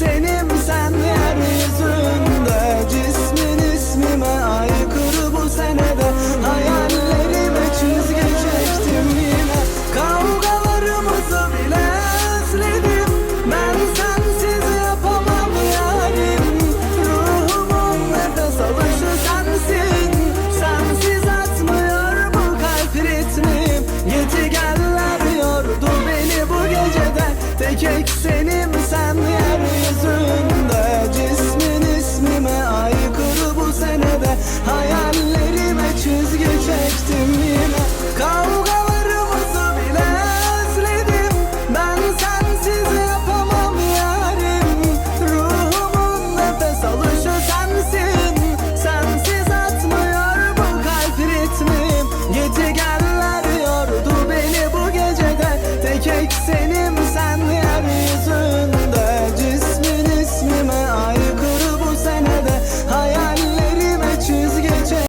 Senim sen yeryüzü